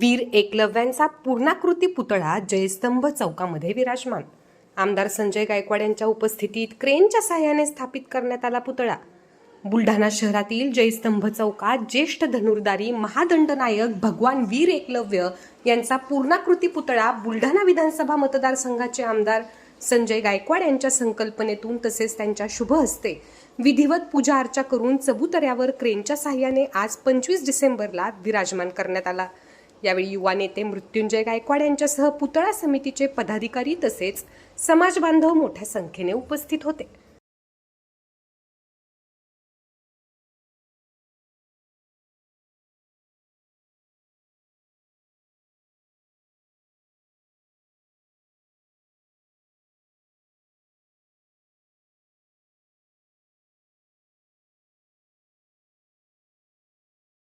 वीर एकलव्यांचा पूर्णाकृती पुतळा जयस्तंभ चौकामध्ये विराजमान. आमदार संजय गायकवाड यांच्या उपस्थितीत क्रेनच्या सहाय्याने स्थापित करण्यात आला पुतळा. बुलढाणा शहरातील जयस्तंभ चौकात ज्येष्ठ धनुर्धारी महादंडनायक भगवान वीर एकलव्य यांचा पूर्णाकृती पुतळा बुलढाणा विधानसभा मतदारसंघाचे आमदार संजय गायकवाड यांच्या संकल्पनेतून तसेच त्यांच्या शुभ हस्ते विधिवत पूजा अर्चा करून चबुतऱ्यावर क्रेनच्या साह्याने आज पंचवीस डिसेंबरला विराजमान करण्यात आला. यावेळी युवा नेते मृत्युंजय गायकवाड यांच्यासह पुतळा समितीचे पदाधिकारी तसेच समाजबांधव मोठ्या संख्येने उपस्थित होते.